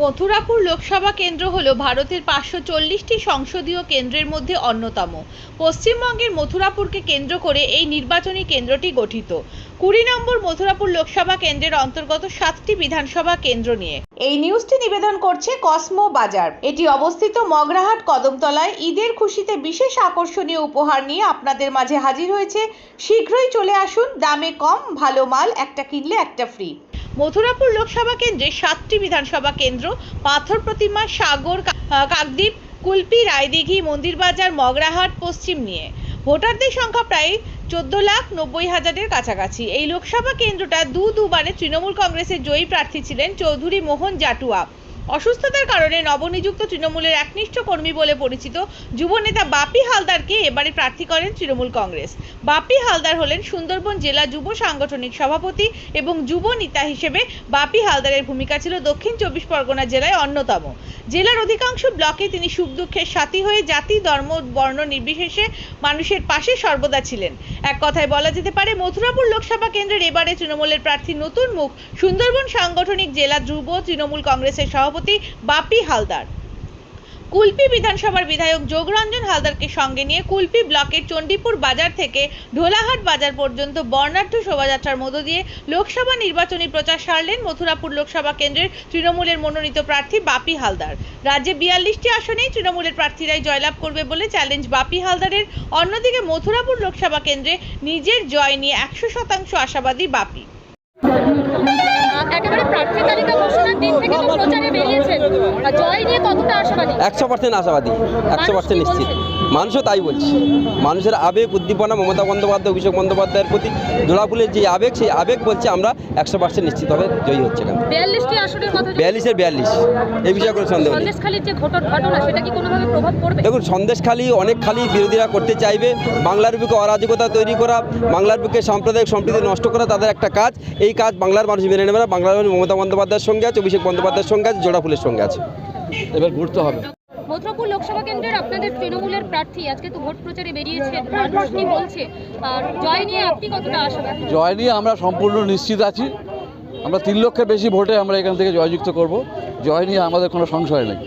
মথুরাপুর লোকসভা কেন্দ্র হল ভারতের পাঁচশো চল্লিশটি সংসদীয় কেন্দ্রের মধ্যে অন্যতম। পশ্চিমবঙ্গের মথুরাপুরকে কেন্দ্র করে এই নির্বাচনী কেন্দ্রটি গঠিত। কুড়ি নম্বর মথুরাপুর লোকসভা কেন্দ্রের অন্তর্গত সাতটি বিধানসভা কেন্দ্র নিয়ে। এই নিউজটি নিবেদন করছে কসমো বাজার। এটি অবস্থিত মগরাহাট কদমতলায়। ঈদের খুশিতে বিশেষ আকর্ষণীয় উপহার নিয়ে আপনাদের মাঝে হাজির হয়েছে। শীঘ্রই চলে আসুন। দামে কম, ভালো মাল, একটা কিনলে একটা ফ্রি মথুরাপুর লোকসভা কেন্দ্রে সাতটি বিধানসভা কেন্দ্র, পাথর প্রতিমা, সাগর কাকদ্বীপ, কুলপি, রায়দিঘি, মন্দিরবাজার, মগরাহাট, পশ্চিম নিয়ে। ভোটারদের সংখ্যা প্রায় চোদ্দ লাখ নব্বই হাজারের কাছাকাছি। এই লোকসভা কেন্দ্রটা দু দুবারে তৃণমূল কংগ্রেসের জয়ী প্রার্থী ছিলেন চৌধুরী মোহন জাটুয়া। অসুস্থতার কারণে নবনিযুক্ত তৃণমূলের একনিষ্ঠ কর্মী বলে পরিচিত যুবনেতা বাপি হালদারকে এবারে প্রার্থী করেন তৃণমূল কংগ্রেস। বাপি হালদার হলেন সুন্দরবন জেলা যুব সাংগঠনিক সভাপতি এবং যুব নেতা হিসেবে বাপি হালদারের ভূমিকা ছিল দক্ষিণ চব্বিশ পরগনা জেলায় অন্যতম। জেলার অধিকাংশ ব্লকে তিনি সুখ দুঃখের সাথী হয়ে জাতি, ধর্ম, বর্ণ নির্বিশেষে মানুষের পাশে সর্বদা ছিলেন। এক কথায় বলা যেতে পারে মথুরাপুর লোকসভা কেন্দ্রের এবারে তৃণমূলের প্রার্থী নতুন মুখ সুন্দরবন সাংগঠনিক জেলা যুব তৃণমূল কংগ্রেসের সভাপতি বাপি হালদার। কুলপি বিধানসভার বিধায়ক যোগরঞ্জন হালদারকে সঙ্গে নিয়ে কুলপি ব্লকের চণ্ডীপুর বাজার থেকে ঢোলাহাট বাজার পর্যন্ত বর্ণাঢ্য শোভাযাত্রার মধ্য দিয়ে লোকসভা নির্বাচনী প্রচার সারলেন মথুরাপুর লোকসভা কেন্দ্রের তৃণমূলের মনোনীত প্রার্থী বাপি হালদার। রাজ্যে বিয়াল্লিশটি আসনেই তৃণমূলের প্রার্থীরাই জয়লাভ করবে বলে চ্যালেঞ্জ বাপি হালদারের। অন্যদিকে মথুরাপুর লোকসভা কেন্দ্রে নিজের জয় নিয়ে একশো শতাংশ আশাবাদী বাপি একশো পার্সেন্ট আশাবাদী একশো পার্সেন্ট নিশ্চিত। মানুষও তাই বলছে। মানুষের আবেগ উদ্দীপনা মমতা বন্দ্যোপাধ্যায় অভিষেক বন্দ্যোপাধ্যায়ের প্রতি জোড়াফুলের যে আবেগ সেই আবেগ বলছে আমরা একশো পার্সেন্ট নিশ্চিতভাবে জয়ী হচ্ছে কেন বিয়াল্লিশের বিয়াল্লিশ। এই বিষয়ে কোনো সন্দেহ নেই। দেখুন সন্দেশখালী অনেক খালি বিরোধীরা করতে চাইবে। বাংলার বুকে অরাজকতা তৈরি করা বাংলার বুকে সাম্প্রদায়িক সম্প্রীতি নষ্ট করা তাদের একটা কাজ। এই কাজ বাংলার মানুষ মেনে নেবে না। বাংলার মানুষ মমতা বন্দ্যোপাধ্যায়ের সঙ্গে আছে অভিষেক বন্দ্যোপাধ্যায়ের সঙ্গে আছে জোড়াফুলের সঙ্গে আছে। এবার ঘুরতে হবে। মথুরাপুর লোকসভা কেন্দ্রের আপনাদের তৃণমূলের প্রার্থী আজকে তো ভোট প্রচারে বেরিয়েছে মানুষ কি বলছে? আর জয় নিয়ে আপনি কতটা আশাবাদী জয় নিয়ে আমরা সম্পূর্ণ নিশ্চিত আছি। আমরা তিন লক্ষের বেশি ভোটে আমরা এখান থেকে জয়যুক্ত করব। জয় নিয়ে আমাদের কোনো সংশয় নেই।